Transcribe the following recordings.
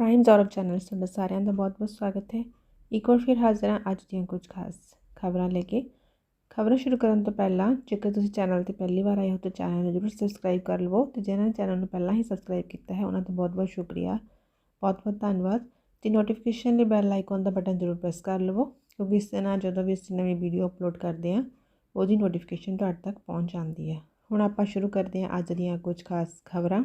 Prime ਜ਼ੌਰਬ channel ਤੁਹਾਡਾ ਸਾਰਿਆਂ ਦਾ ਬਹੁਤ-ਬਹੁਤ ਸਵਾਗਤ ਹੈ ਇੱਕ ਵਾਰ ਫਿਰ ਹਾਜ਼ਰ ਹਾਂ ਅੱਜ ਦੀਆਂ ਕੁਝ ਖਾਸ ਖਬਰਾਂ ਲੈ ਕੇ ਖਬਰਾਂ ਸ਼ੁਰੂ ਕਰਨ ਤੋਂ ਪਹਿਲਾਂ ਜੇਕਰ ਤੁਸੀਂ ਚੈਨਲ ਤੇ ਪਹਿਲੀ ਵਾਰ ਆਏ ਹੋ ਤਾਂ ਚੈਨਲ ਨੂੰ ਜ਼ਰੂਰ ਸਬਸਕ੍ਰਾਈਬ ਕਰ ਲਵੋ ਤੇ ਜਿਨ੍ਹਾਂ ਨੇ ਚੈਨਲ ਨੂੰ ਪਹਿਲਾਂ ਹੀ ਸਬਸਕ੍ਰਾਈਬ ਕੀਤਾ ਹੈ ਉਹਨਾਂ ਦਾ ਬਹੁਤ-ਬਹੁਤ ਸ਼ੁਕਰੀਆ ਬਹੁਤ-ਬਹੁਤ ਧੰਨਵਾਦ ਤੇ ਨੋਟੀਫਿਕੇਸ਼ਨ ਲਈ ਬੈਲ ਆਈਕਨ ਦਾ ਬਟਨ ਜ਼ਰੂਰ ਪ੍ਰੈਸ ਕਰ ਲਵੋ ਕਿਉਂਕਿ ਇਸ ਦੇ ਨਾਲ ਜਦੋਂ ਵੀ ਅਸੀਂ ਨਵੀਂ ਵੀਡੀਓ ਅਪਲੋਡ ਕਰਦੇ ਹਾਂ ਉਹਦੀ ਨੋਟੀਫਿਕੇਸ਼ਨ ਤੁਹਾਡੇ ਤੱਕ ਪਹੁੰਚ ਜਾਂਦੀ ਹੈ ਹੁਣ ਆਪਾਂ ਸ਼ੁਰੂ ਕਰਦੇ ਹਾਂ ਅੱਜ ਦੀਆਂ ਕੁਝ ਖਾਸ ਖਬਰਾਂ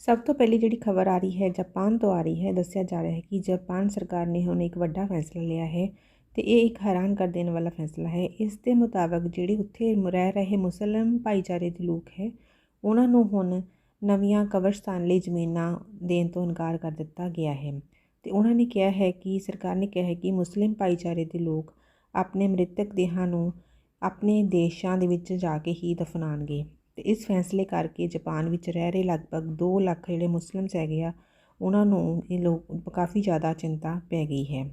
ਸਭ ਤੋਂ ਪਹਿਲੀ ਜਿਹੜੀ ਖਬਰ ਆ ਰਹੀ ਹੈ, ਜਾਪਾਨ ਤੋਂ ਆ ਰਹੀ ਹੈ, ਦੱਸਿਆ ਜਾ ਰਿਹਾ ਹੈ ਕਿ ਜਾਪਾਨ ਸਰਕਾਰ ਨੇ ਹੁਣ ਇੱਕ ਵੱਡਾ ਫੈਸਲਾ ਲਿਆ ਹੈ ਤੇ ਇਹ ਇੱਕ ਹੈਰਾਨ ਕਰ ਦੇਣ ਵਾਲਾ ਫੈਸਲਾ ਹੈ। ਇਸ ਦੇ ਮੁਤਾਬਕ ਜਿਹੜੇ ਉੱਥੇ ਰਹਿ ਰਹੇ ਮੁਸਲਮਾਨ ਭਾਈਚਾਰੇ ਦੇ ਲੋਕ ਹੈ, ਉਹਨਾਂ ਨੂੰ ਹੁਣ ਨਵੀਆਂ ਕਬਰਸਤਾਨ ਲਈ ਜ਼ਮੀਨਾਂ ਦੇਣ ਤੋਂ ਇਨਕਾਰ ਕਰ ਦਿੱਤਾ ਗਿਆ ਹੈ ਤੇ ਉਹਨਾਂ ਨੇ ਕਿਹਾ ਹੈ ਕਿ, ਸਰਕਾਰ ਨੇ ਕਿਹਾ ਹੈ ਕਿ ਮੁਸਲਿਮ ਭਾਈਚਾਰੇ ਦੇ ਲੋਕ ਆਪਣੇ ਮ੍ਰਿਤਕ ਦੇਹਾਂ ਨੂੰ ਆਪਣੇ ਦੇਸ਼ਾਂ ਦੇ ਵਿੱਚ ਜਾ ਕੇ ਹੀ ਦਫਨਾਣਗੇ ਤੇ ਇਸ ਫੈਸਲੇ ਕਰਕੇ ਜਾਪਾਨ ਵਿੱਚ ਰਹਿ ਰਹੇ ਲਗਭਗ 2 ਲੱਖ ਜਿਹੜੇ ਮੁਸਲਮਸ ਹੈਗੇ ਆ, ਉਹਨਾਂ ਨੂੰ ਇਹ ਲੋਕ ਕਾਫੀ ਜ਼ਿਆਦਾ ਚਿੰਤਾ ਪੈ ਗਈ ਹੈ।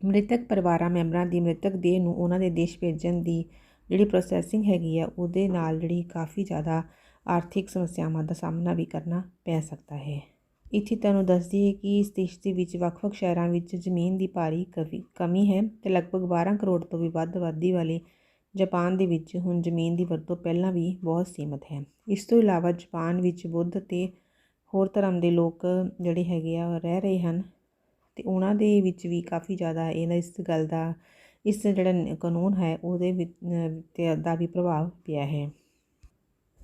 ਮ੍ਰਿਤਕ ਪਰਿਵਾਰਾਂ ਮੈਂਬਰਾਂ ਦੀ ਮ੍ਰਿਤਕ ਦੇਹ ਨੂੰ ਉਹਨਾਂ ਦੇ ਦੇਸ਼ ਭੇਜਣ ਦੀ ਜਿਹੜੀ ਪ੍ਰੋਸੈਸਿੰਗ ਹੈਗੀ ਆ, ਉਹਦੇ ਨਾਲ ਜਿਹੜੀ ਕਾਫੀ ਜ਼ਿਆਦਾ ਆਰਥਿਕ ਸਮੱਸਿਆਵਾਂ ਦਾ ਸਾਹਮਣਾ ਵੀ ਕਰਨਾ ਪੈ ਸਕਦਾ ਹੈ। ਇੱਥੇ ਤੁਹਾਨੂੰ ਦੱਸਦੀ ਹੈ ਕਿ ਇਸ ਦੇਸ਼ ਦੇ ਵਿੱਚ ਵੱਖ-ਵੱਖ ਸ਼ਹਿਰਾਂ ਵਿੱਚ ਜ਼ਮੀਨ ਦੀ ਭਾਰੀ ਕਮੀ ਹੈ ਤੇ ਲਗਭਗ 12 ਕਰੋੜ ਤੋਂ ਵੀ ਵੱਧ ਆਬਾਦੀ ਵਾਲੇ ਜਾਪਾਨ ਦੇ ਵਿੱਚ ਹੁਣ ਜ਼ਮੀਨ ਦੀ ਵਰਤੋਂ ਪਹਿਲਾਂ ਵੀ ਬਹੁਤ ਸੀਮਤ ਹੈ। ਇਸ ਤੋਂ ਇਲਾਵਾ ਜਾਪਾਨ ਵਿੱਚ ਬੁੱਧ ਅਤੇ ਹੋਰ ਧਰਮ ਦੇ ਲੋਕ ਜਿਹੜੇ ਹੈਗੇ ਆ ਰਹਿ ਰਹੇ ਹਨ ਅਤੇ ਉਹਨਾਂ ਦੇ ਵਿੱਚ ਵੀ ਕਾਫੀ ਜ਼ਿਆਦਾ ਇਹਨਾਂ ਇਸ ਗੱਲ ਦਾ, ਇਸ ਜਿਹੜਾ ਕਾਨੂੰਨ ਹੈ, ਉਹਦੇ ਵਿੱਚ ਦਾ ਵੀ ਪ੍ਰਭਾਵ ਪਿਆ ਹੈ।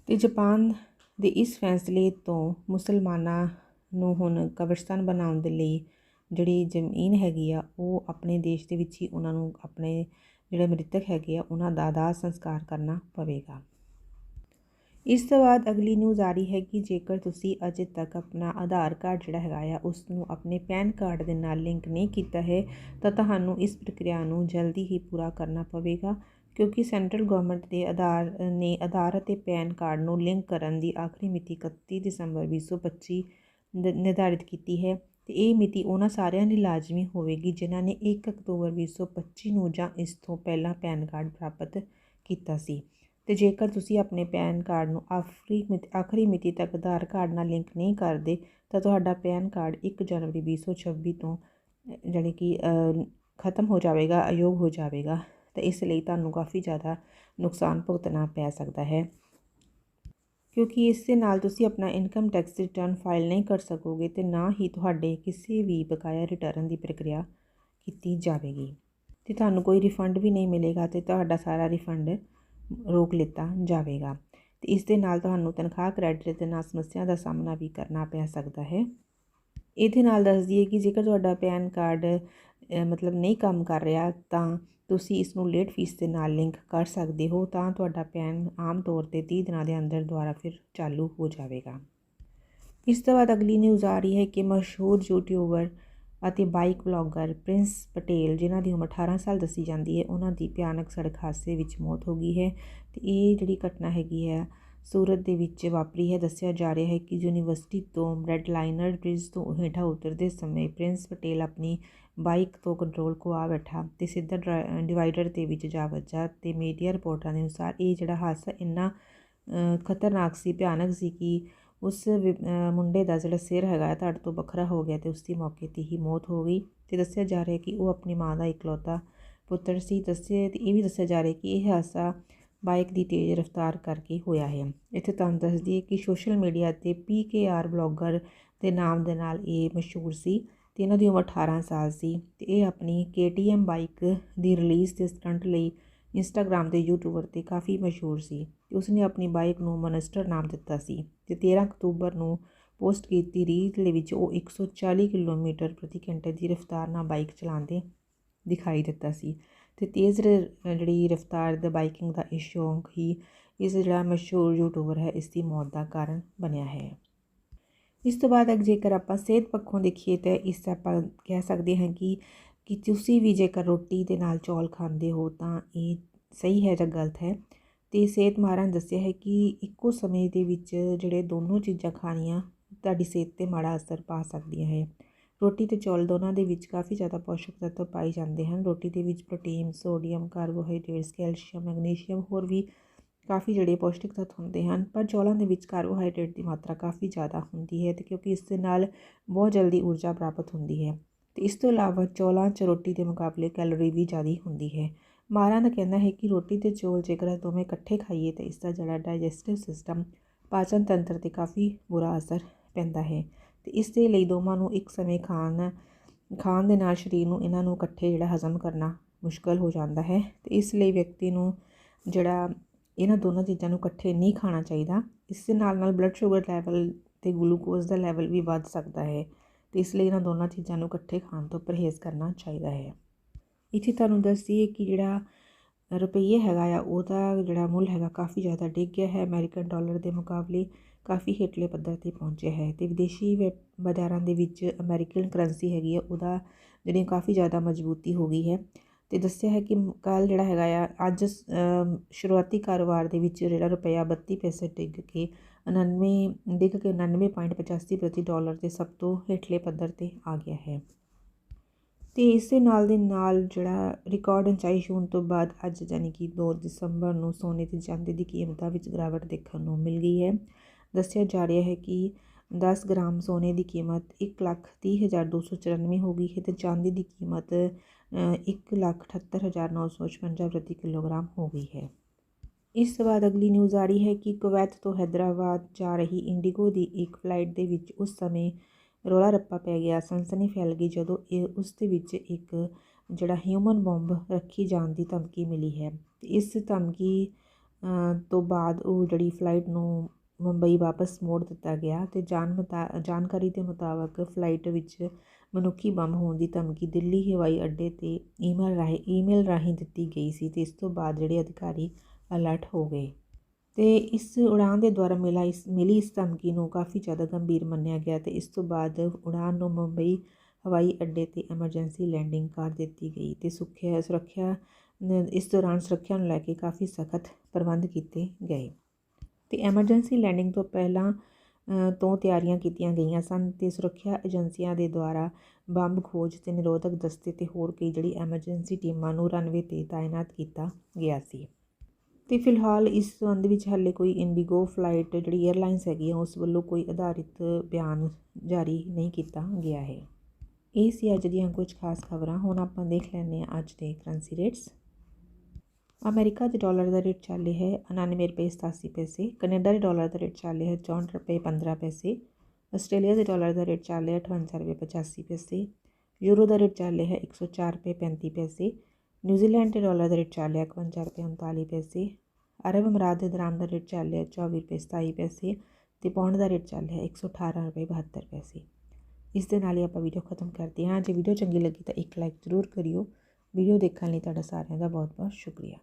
ਤੇ ਜਾਪਾਨ ਦੇ ਇਸ ਫੈਸਲੇ ਤੋਂ ਮੁਸਲਮਾਨਾਂ ਨੂੰ ਹੁਣ ਕਬਰਸਤਾਨ ਬਣਾਉਣ ਦੇ ਲਈ ਜਿਹੜੀ ਜ਼ਮੀਨ ਹੈਗੀ ਆ, ਉਹ ਆਪਣੇ ਦੇਸ਼ ਦੇ ਵਿੱਚ ਹੀ ਉਹਨਾਂ ਨੂੰ ਆਪਣੇ ਜਿਹੜੇ ਮ੍ਰਿਤਕ ਹੈਗੇ ਆ, ਉਹਨਾਂ ਦਾ ਦਾਹ ਸੰਸਕਾਰ ਕਰਨਾ ਪਵੇਗਾ। ਇਸ ਤੋਂ ਬਾਅਦ ਅਗਲੀ ਨਿਊਜ਼ ਆ ਰਹੀ ਹੈ ਕਿ ਜੇਕਰ ਤੁਸੀਂ ਅਜੇ ਤੱਕ ਆਪਣਾ ਆਧਾਰ ਕਾਰਡ ਜਿਹੜਾ ਹੈਗਾ ਆ ਉਸ ਨੂੰ ਆਪਣੇ ਪੈਨ ਕਾਰਡ ਦੇ ਨਾਲ ਲਿੰਕ ਨਹੀਂ ਕੀਤਾ ਹੈ, ਤਾਂ ਤੁਹਾਨੂੰ ਇਸ ਪ੍ਰਕਿਰਿਆ ਨੂੰ ਜਲਦੀ ਹੀ ਪੂਰਾ ਕਰਨਾ ਪਵੇਗਾ, ਕਿਉਂਕਿ ਸੈਂਟਰਲ ਗਵਰਨਮੈਂਟ ਦੇ ਆਧਾਰ, ਨੇ ਆਧਾਰ ਅਤੇ ਪੈਨ ਕਾਰਡ ਨੂੰ ਲਿੰਕ ਕਰਨ ਦੀ ਆਖਰੀ ਮਿਤੀ 31 ਦਸੰਬਰ 2025 ਨਿਰਧਾਰਿਤ ਕੀਤੀ ਹੈ। ਤੇ ਇਹ ਮਿਤੀ ਉਹਨਾਂ ਸਾਰਿਆਂ ਲਈ ਲਾਜ਼ਮੀ ਹੋਵੇਗੀ ਜਿਨ੍ਹਾਂ ਨੇ 1 ਅਕਤੂਬਰ 2025 ਨੂੰ ਜਾਂ ਇਸ ਤੋਂ ਪਹਿਲਾਂ ਪੈਨ ਕਾਰਡ ਪ੍ਰਾਪਤ ਕੀਤਾ ਸੀ। ਤੇ ਜੇਕਰ ਤੁਸੀਂ ਆਪਣੇ ਪੈਨ ਕਾਰਡ ਨੂੰ ਆਖਰੀ ਆਖਰੀ ਮਿਤੀ ਤੱਕ ਆਧਾਰ ਕਾਰਡ ਨਾਲ ਲਿੰਕ ਨਹੀਂ ਕਰਦੇ, ਤਾਂ ਤੁਹਾਡਾ ਪੈਨ ਕਾਰਡ 1 ਜਨਵਰੀ 2026 ਤੋਂ ਜਿਹੜੀ ਕਿ ਖਤਮ ਹੋ ਜਾਵੇਗਾ, ਅਯੋਗ ਹੋ ਜਾਵੇਗਾ। ਤੇ ਇਸ ਲਈ ਤੁਹਾਨੂੰ ਕਾਫੀ ਜ਼ਿਆਦਾ ਨੁਕਸਾਨ ਭੁਗਤਣਾ ਪੈ ਸਕਦਾ ਹੈ। ਕਿਉਂਕਿ ਇਸ ਦੇ ਨਾਲ ਤੁਸੀਂ ਆਪਣਾ ਇਨਕਮ ਟੈਕਸ ਰਿਟਰਨ ਫਾਈਲ ਨਹੀਂ ਕਰ ਸਕੋਗੇ ਤੇ ਨਾ ਹੀ ਤੁਹਾਡੇ ਕਿਸੇ ਵੀ ਬਕਾਇਆ ਰਿਟਰਨ ਦੀ ਪ੍ਰਕਿਰਿਆ ਕੀਤੀ ਜਾਵੇਗੀ। ਤੇ ਤੁਹਾਨੂੰ ਕੋਈ ਰਿਫੰਡ ਵੀ ਨਹੀਂ ਮਿਲੇਗਾ ਤੇ ਤੁਹਾਡਾ ਸਾਰਾ ਰਿਫੰਡ ਰੋਕ ਲਿੱਤਾ ਜਾਵੇਗਾ। ਤੇ ਇਸ ਦੇ ਨਾਲ ਤੁਹਾਨੂੰ ਤਨਖਾਹ ਕ੍ਰੈਡਿਟ ਦੇ ਨਾਲ ਸਮੱਸਿਆ ਦਾ ਸਾਹਮਣਾ ਵੀ ਕਰਨਾ ਪੈ ਸਕਦਾ ਹੈ। ਇਹਦੇ ਨਾਲ ਦੱਸ ਦਈਏ ਕਿ ਜੇਕਰ ਤੁਹਾਡਾ ਪੈਨ ਕਾਰਡ ਮਤਲਬ ਨਹੀਂ ਕੰਮ ਕਰ ਰਿਹਾ ਤਾਂ ਤੁਸੀਂ ਇਸ ਨੂੰ ਲੇਟ ਫੀਸ ਦੇ ਨਾਲ ਲਿੰਕ ਕਰ ਸਕਦੇ ਹੋ ਤਾਂ ਤੁਹਾਡਾ ਪੈਨ ਆਮ ਤੌਰ ਤੇ 30 ਦਿਨਾਂ ਦੇ ਅੰਦਰ ਦੁਬਾਰਾ ਫਿਰ ਚਾਲੂ ਹੋ ਜਾਵੇਗਾ। ਇਸ ਤੋਂ ਬਾਅਦ ਅਗਲੀ ਨਿਊਜ਼ ਆ ਰਹੀ ਹੈ ਕਿ ਮਸ਼ਹੂਰ ਯੂਟਿਊਬਰ ਅਤੇ ਬਾਈਕ ਬਲੌਗਰ ਪ੍ਰਿੰਸ ਪਟੇਲ, ਜਿਨ੍ਹਾਂ ਦੀ ਉਮਰ 18 ਸਾਲ ਦੱਸੀ ਜਾਂਦੀ ਹੈ, ਉਹਨਾਂ ਦੀ ਭਿਆਨਕ ਸੜਕ ਹਾਦਸੇ ਵਿੱਚ ਮੌਤ ਹੋ ਗਈ ਹੈ ਤੇ ਇਹ ਜਿਹੜੀ ਘਟਨਾ ਹੈਗੀ ਹੈ ਸੂਰਤ ਦੇ ਵਿੱਚ ਵਾਪਰੀ ਹੈ। ਦੱਸਿਆ ਜਾ ਰਿਹਾ ਹੈ ਕਿ ਯੂਨੀਵਰਸਿਟੀ ਤੋਂ ਰੈੱਡ ਲਾਈਨਰ ਬ੍ਰਿਜ ਤੋਂ ਹੇਠਾਂ ਉਤਰਦੇ ਸਮੇਂ ਪ੍ਰਿੰਸ ਪਟੇਲ ਆਪਣੀ ਬਾਈਕ ਤੋਂ ਕੰਟਰੋਲ ਖੁਆ ਬੈਠਾ ਤੇ ਸਿੱਧਾ ਡਿਵਾਈਡਰ ਦੇ ਵਿੱਚ ਜਾ ਵੱਜਾ ਤੇ ਮੀਡੀਆ ਰਿਪੋਰਟਾਂ ਦੇ ਅਨੁਸਾਰ ਇਹ ਜਿਹੜਾ ਹਾਦਸਾ ਇੰਨਾ ਖਤਰਨਾਕ ਸੀ, ਭਿਆਨਕ ਸੀ ਕਿ ਉਸ ਮੁੰਡੇ ਦਾ ਜਿਹੜਾ ਸਿਰ ਹੈਗਾ ਧੜ ਤੋਂ ਵੱਖਰਾ ਹੋ ਗਿਆ ਤੇ ਉਸ ਦੀ ਮੌਕੇ 'ਤੇ ਹੀ ਮੌਤ ਹੋ ਗਈ। ਤੇ ਦੱਸਿਆ ਜਾ ਰਿਹਾ ਕਿ ਉਹ ਆਪਣੀ ਮਾਂ ਦਾ ਇਕਲੌਤਾ ਪੁੱਤਰ ਸੀ। ਦੱਸਿਆ ਤੇ ਇਹ ਵੀ ਦੱਸਿਆ ਜਾ ਰਿਹਾ ਕਿ ਇਹ ਹਾਦਸਾ ਬਾਈਕ ਦੀ ਤੇਜ਼ ਰਫ਼ਤਾਰ ਕਰਕੇ ਹੋਇਆ ਹੈ। ਇੱਥੇ ਤੁਹਾਨੂੰ ਦੱਸ ਦਈਏ ਕਿ ਸੋਸ਼ਲ ਮੀਡੀਆ ਤੇ ਪੀਕੇਆਰ ਬਲੌਗਰ ਦੇ ਨਾਮ ਦੇ ਨਾਲ ਇਹ ਮਸ਼ਹੂਰ ਸੀ ਤੇ ਇਹਨਾਂ ਦੀ ਉਮਰ 18 ਸਾਲ ਸੀ ਤੇ ਇਹ ਆਪਣੀ KTM ਬਾਈਕ ਦੀ ਰਿਲੀਜ਼ ਦੇ ਸਟੰਟ ਲਈ ਇੰਸਟਾਗ੍ਰam ਤੇ YouTube ਤੇ ਕਾਫੀ ਮਸ਼ਹੂਰ ਸੀ ਤੇ ਉਸਨੇ ਆਪਣੀ ਬਾਈਕ ਨੂੰ ਮਨਸਟਰ ਨਾਮ ਦਿੱਤਾ ਸੀ ਤੇ 13 ਅਕਤੂਬਰ ਨੂੰ ਪੋਸਟ ਕੀਤੀ ਰੀਲ ਦੇ ਵਿੱਚ ਉਹ 140 ਕਿਲੋਮੀਟਰ ਪ੍ਰਤੀ ਘੰਟੇ ਦੀ ਰਫ਼ਤਾਰ ਨਾਲ ਬਾਈਕ ਚਲਾਉਂਦੇ ਦਿਖਾਈ ਦਿੱਤਾ ਸੀ। ਤੇ ਤੇਜ਼ ਜਿਹੜੀ ਰਫ਼ਤਾਰ ਦਾ ਬਾਈਕਿੰਗ ਦਾ ਇਹ ਸ਼ੌਂਕ ਹੀ ਇਸ ਜਿਹੜਾ ਮਸ਼ਹੂਰ ਯੂਟਿਊਬਰ ਹੈ, ਇਸ ਦੀ ਮੌਤ ਦਾ ਕਾਰਨ ਬਣਿਆ ਹੈ। ਇਸ ਤੋਂ ਬਾਅਦ ਅਗ ਜੇਕਰ ਆਪਾਂ ਸਿਹਤ ਪੱਖੋਂ ਦੇਖੀਏ ਤਾਂ ਇਸ ਆਪਾਂ ਕਹਿ ਸਕਦੇ ਹਾਂ ਕਿ ਕਿ ਤੁਸੀਂ ਵੀ ਜੇਕਰ ਰੋਟੀ ਦੇ ਨਾਲ ਚੌਲ ਖਾਂਦੇ ਹੋ ਤਾਂ ਇਹ ਸਹੀ ਹੈ ਜਾਂ ਗਲਤ ਹੈ? ਤੇ ਸਿਹਤ ਮਾਹਰਾਂ ਨੇ ਦੱਸਿਆ ਹੈ ਕਿ ਇੱਕੋ ਸਮੇਂ ਦੇ ਵਿੱਚ ਜਿਹੜੇ ਦੋਨੋਂ ਚੀਜ਼ਾਂ ਖਾਣੀਆਂ, ਤੁਹਾਡੀ ਸਿਹਤ ਤੇ ਮਾੜਾ ਅਸਰ ਪਾ ਸਕਦੀਆਂ ਹੈ। ਰੋਟੀ ਤੇ ਚੌਲ ਦੋਨਾਂ ਦੇ ਵਿੱਚ ਕਾਫੀ ਜ਼ਿਆਦਾ ਪੋਸ਼ਕ ਤੱਤ ਪਾਏ ਜਾਂਦੇ ਹਨ। ਰੋਟੀ ਦੇ ਵਿੱਚ protein, sodium, carbohydrates, calcium, magnesium ਹੋਰ ਵੀ ਕਾਫੀ ਜਿਹੜੇ ਪੌਸ਼ਟਿਕ ਤੱਤ ਹੁੰਦੇ ਹਨ। ਪਰ ਚੌਲਾਂ ਦੇ ਵਿੱਚ ਕਾਰਬੋਹਾਈਡਰੇਟ ਦੀ ਮਾਤਰਾ ਕਾਫੀ ਜ਼ਿਆਦਾ ਹੁੰਦੀ ਹੈ ਤੇ ਕਿਉਂਕਿ ਇਸ ਦੇ ਨਾਲ ਬਹੁਤ ਜਲਦੀ ਊਰਜਾ ਪ੍ਰਾਪਤ ਹੁੰਦੀ ਹੈ। ਤੇ ਇਸ ਤੋਂ ਇਲਾਵਾ ਚੌਲਾਂ 'ਚ ਰੋਟੀ ਦੇ ਮੁਕਾਬਲੇ ਕੈਲੋਰੀ ਵੀ ਜ਼ਿਆਦਾ ਹੁੰਦੀ ਹੈ। ਮਾਰਾਂ ਦਾ ਕਹਿਣਾ ਹੈ ਕਿ ਰੋਟੀ ਤੇ ਚੌਲ ਜੇਕਰ ਦੋਵੇਂ ਇਕੱਠੇ ਖਾਈਏ ਤਾਂ ਇਸ ਦਾ ਜਿਹੜਾ ਡਾਈਜੈਸਟਿਵ ਸਿਸਟਮ ਪਾਚਨ ਤੰਤਰ ਤੇ ਕਾਫੀ ਬੁਰਾ ਅਸਰ ਪੈਂਦਾ ਹੈ। ਤੇ ਇਸ ਦੇ ਲਈ ਦੋਵਾਂ ਨੂੰ ਇੱਕ ਸਮੇਂ ਖਾਣ ਖਾਣ ਦੇ ਨਾਲ ਸਰੀਰ ਨੂੰ ਇਹਨਾਂ ਨੂੰ ਇਕੱਠੇ ਜਿਹੜਾ ਹਜ਼ਮ ਕਰਨਾ ਮੁਸ਼ਕਲ ਹੋ ਜਾਂਦਾ ਹੈ ਤੇ ਇਸ ਲਈ ਵਿਅਕਤੀ ਨੂੰ ਜਿਹੜਾ ਇਹਨਾਂ ਦੋਨਾਂ ਚੀਜ਼ਾਂ ਨੂੰ ਇਕੱਠੇ ਨਹੀਂ ਖਾਣਾ ਚਾਹੀਦਾ, ਇਸ ਦੇ ਨਾਲ ਨਾਲ ਬਲੱਡ ਸ਼ੂਗਰ ਲੈਵਲ ਤੇ ਗਲੂਕੋਜ਼ ਦਾ ਲੈਵਲ ਵੀ ਵੱਧ ਸਕਦਾ ਹੈ ਤੇ ਇਸ ਲਈ ਇਹਨਾਂ ਦੋਨਾਂ ਚੀਜ਼ਾਂ ਨੂੰ ਇਕੱਠੇ ਖਾਣ ਤੋਂ ਪਰਹੇਜ਼ ਕਰਨਾ ਚਾਹੀਦਾ ਹੈ। ਇੱਥੇ ਤੁਹਾਨੂੰ ਦੱਸਦੀਏ ਕਿ ਜਿਹੜਾ ਰੁਪਈਏ ਹੈਗਾ ਆ, ਉਹਦਾ ਜਿਹੜਾ ਮੁੱਲ ਹੈਗਾ ਕਾਫੀ ਜ਼ਿਆਦਾ ਡਿੱਗ ਗਿਆ ਹੈ ਅਮਰੀਕਨ ਡਾਲਰ ਦੇ ਮੁਕਾਬਲੇ ਕਾਫੀ ਹੇਠਲੇ ਪੱਧਰ ਤੇ ਪਹੁੰਚਿਆ ਹੈ ਤੇ ਵਿਦੇਸ਼ੀ ਬਾਜ਼ਾਰਾਂ ਦੇ ਵਿੱਚ ਅਮਰੀਕਨ ਕਰੰਸੀ ਹੈਗੀ ਆ ਉਹਦਾ ਜਿਹੜੀ ਕਾਫੀ ਜ਼ਿਆਦਾ ਮਜ਼ਬੂਤੀ ਹੋ ਗਈ ਹੈ। ਤੇ ਦੱਸਿਆ ਹੈ ਕਿ ਕੱਲ ਜਿਹੜਾ ਹੈਗਾ ਆ, ਅੱਜ ਸ਼ੁਰੂਆਤੀ ਕਾਰੋਬਾਰ ਦੇ ਵਿੱਚ ਜਿਹੜਾ ਰੁਪਇਆ 32 ਪੈਸੇ ਡਿੱਗ ਕੇ 99 ਡਿੱਗ ਕੇ 99.85 ਪ੍ਰਤੀ ਡਾਲਰ ਦੇ ਸਭ ਤੋਂ ਹੇਠਲੇ ਪੱਧਰ ਤੇ ਆ ਗਿਆ ਹੈ। ਤੇ ਇਸ ਦੇ ਨਾਲ ਦੇ ਨਾਲ ਜਿਹੜਾ ਰਿਕਾਰਡ ਉਚਾਈ ਹੋਣ ਤੋਂ ਬਾਅਦ ਅੱਜ ਯਾਨੀ ਕਿ 2 ਦਸੰਬਰ ਨੂੰ ਸੋਨੇ ਤੇ ਚਾਂਦੀ ਦੀ ਕੀਮਤਾਂ ਵਿੱਚ ਗਿਰਾਵਟ ਦੇਖਣ ਨੂੰ ਮਿਲ ਗਈ ਹੈ। ਦੱਸਿਆ ਜਾ ਰਿਹਾ ਹੈ ਕਿ 10 ਗ੍ਰਾਮ ਸੋਨੇ ਦੀ ਕੀਮਤ 130294 ਹੋ ਗਈ ਹੈ ਤੇ ਚਾਂਦੀ ਦੀ ਕੀਮਤ 178956 ਪ੍ਰਤੀ ਕਿਲੋਗ੍ਰਾਮ ਹੋ ਗਈ ਹੈ। ਇਸ ਤੋਂ ਬਾਅਦ ਅਗਲੀ ਨਿਊਜ਼ ਆ ਰਹੀ ਹੈ ਕਿ ਕੁਵੈਤ ਤੋਂ ਹైదరాబాద్ ਜਾ ਰਹੀ ਇੰਡੀਗੋ ਦੀ ਇੱਕ ਫਲਾਈਟ ਦੇ ਵਿੱਚ ਉਸ ਸਮੇਂ ਰੋਲਾ ਰੱਪਾ ਪੈ ਗਿਆ। ਸਨਸਨੀ ਫੈਲ ਗਈ ਜਦੋਂ ਇਹ ਉਸ ਦੇ ਵਿੱਚ ਇੱਕ ਜਿਹੜਾ ਹਿਊਮਨ ਬੰਬ ਰੱਖੀ ਜਾਣ ਦੀ ਧਮਕੀ ਮਿਲੀ ਹੈ। ਇਸ ਧਮਕੀ ਤੋਂ ਬਾਅਦ ਉਹ ਜਿਹੜੀ ਫਲਾਈਟ ਨੂੰ ਮੁੰਬਈ ਵਾਪਸ ਮੋੜ ਦਿੱਤਾ ਗਿਆ ਅਤੇ ਜਾਣ ਜਾਣਕਾਰੀ ਦੇ ਮੁਤਾਬਕ ਫਲਾਈਟ ਵਿੱਚ ਮਨੁੱਖੀ ਬੰਬ ਹੋਣ ਦੀ ਧਮਕੀ ਦਿੱਲੀ ਹਵਾਈ ਅੱਡੇ ਤੇ ਈਮੇਲ ਰਾਹੀਂ ਈਮੇਲ ਰਾਹੀਂ ਦਿੱਤੀ ਗਈ ਸੀ ਅਤੇ ਇਸ ਤੋਂ ਬਾਅਦ ਜਿਹੜੇ ਅਧਿਕਾਰੀ ਅਲਰਟ ਹੋ ਗਏ। ਅਤੇ ਇਸ ਉਡਾਨ ਦੇ ਦੁਆਰਾ ਮਿਲਾ ਇਸ, ਮਿਲੀ ਇਸ ਧਮਕੀ ਨੂੰ ਕਾਫੀ ਜ਼ਿਆਦਾ ਗੰਭੀਰ ਮੰਨਿਆ ਗਿਆ ਅਤੇ ਇਸ ਤੋਂ ਬਾਅਦ ਉਡਾਨ ਨੂੰ ਮੁੰਬਈ ਹਵਾਈ ਅੱਡੇ ਤੇ ਐਮਰਜੈਂਸੀ ਲੈਂਡਿੰਗ ਕਰ ਦਿੱਤੀ ਗਈ ਤੇ ਸੁਰੱਖਿਆ ਸੁਰੱਖਿਆ, ਇਸ ਦੌਰਾਨ ਸੁਰੱਖਿਆ ਨੂੰ ਲੈ ਕੇ ਕਾਫੀ ਸਖਤ ਪ੍ਰਬੰਧ ਕੀਤੇ ਗਏ। ਤੇ ਐਮਰਜੈਂਸੀ ਲੈਂਡਿੰਗ ਤੋਂ ਪਹਿਲਾਂ ਤੋਂ ਤਿਆਰੀਆਂ ਕੀਤੀਆਂ ਗਈਆਂ ਸਨ ਤੇ ਸੁਰੱਖਿਆ ਏਜੰਸੀਆਂ ਦੇ ਦੁਆਰਾ ਬੰਬ ਖੋਜ ਤੇ ਨਿਰੋਧਕ ਦਸਤੇ ਤੇ ਹੋਰ ਕਈ ਜਿਹੜੀ ਐਮਰਜੈਂਸੀ ਟੀਮਾਂ ਨੂੰ ਰਨਵੇ ਤੇ ਤਾਇਨਾਤ ਕੀਤਾ ਗਿਆ ਸੀ। ਤੇ ਫਿਲਹਾਲ ਇਸ ਸੰਬੰਧ ਵਿੱਚ ਹਾਲੇ ਕੋਈ ਇੰਡੀਗੋ ਫਲਾਈਟ ਜਿਹੜੀ 에ਅਰਲਾਈਨਸ ਹੈਗੀ ਆ, ਉਸ ਵੱਲੋਂ ਕੋਈ ਆਧਾਰਿਤ ਬਿਆਨ ਜਾਰੀ ਨਹੀਂ ਕੀਤਾ ਗਿਆ ਹੈ। ਇਹ ਸੀ ਅੱਜ ਦੀਆਂ ਕੁਝ ਖਾਸ ਖਬਰਾਂ। ਹੁਣ ਆਪਾਂ ਦੇਖ ਲੈਂਦੇ ਹਾਂ ਅੱਜ ਦੇ ਕਰੰਸੀ ਰੇਟਸ। ਅਮਰੀਕਾ ਦੇ ਡਾਲਰ ਦਾ ਰੇਟ ਚੱਲ ਰਿਹਾ ਹੈ 99 ਰੁਪਏ 87 ਪੈਸੇ, ਕੈਨੇਡਾ ਦੇ ਡਾਲਰ ਦਾ ਰੇਟ ਚੱਲ ਰਿਹਾ ਹੈ 64 ਰੁਪਏ 15 ਪੈਸੇ, ਆਸਟ੍ਰੇਲੀਆ ਦੇ ਡਾਲਰ ਦਾ ਰੇਟ ਚੱਲ ਰਿਹਾ ਹੈ 58 ਰੁਪਏ 85 ਪੈਸੇ, ਯੂਰੋ ਦਾ ਰੇਟ ਚੱਲ ਰਿਹਾ ਹੈ 104 ਰੁਪਏ 35 ਪੈਸੇ ਨਿਊਜ਼ੀਲੈਂਡ ਦੇ ਡਾਲਰ ਦਾ ਰੇਟ ਚੱਲ ਰਿਹਾ ਹੈ 51 ਰੁਪਏ 39 ਪੈਸੇ, ਅਰਬ ਅਮਰਾਤ ਦੇ ਦਰਾਮ ਦਾ ਰੇਟ ਚੱਲ ਰਿਹਾ ਹੈ 24 ਰੁਪਏ 27 ਪੈਸੇ ਤੇ ਪਾਉਂਡ ਦਾ ਰੇਟ ਚੱਲ ਰਿਹਾ ਹੈ 118 ਰੁਪਏ 72 ਪੈਸੇ। ਇਸ ਦੇ ਨਾਲ ਹੀ ਆਪਾਂ ਵੀਡੀਓ ਖਤਮ ਕਰਦੇ ਹਾਂ। ਜੇ ਵੀਡੀਓ ਚੰਗੀ ਲੱਗੀ ਤਾਂ ਇੱਕ ਲਾਈਕ ਜ਼ਰੂਰ ਕਰਿਓ। ਵੀਡੀਓ ਦੇਖਣ ਲਈ ਤੁਹਾਡਾ ਸਾਰਿਆਂ ਦਾ ਬਹੁਤ ਬਹੁਤ ਸ਼ੁਕਰੀਆ।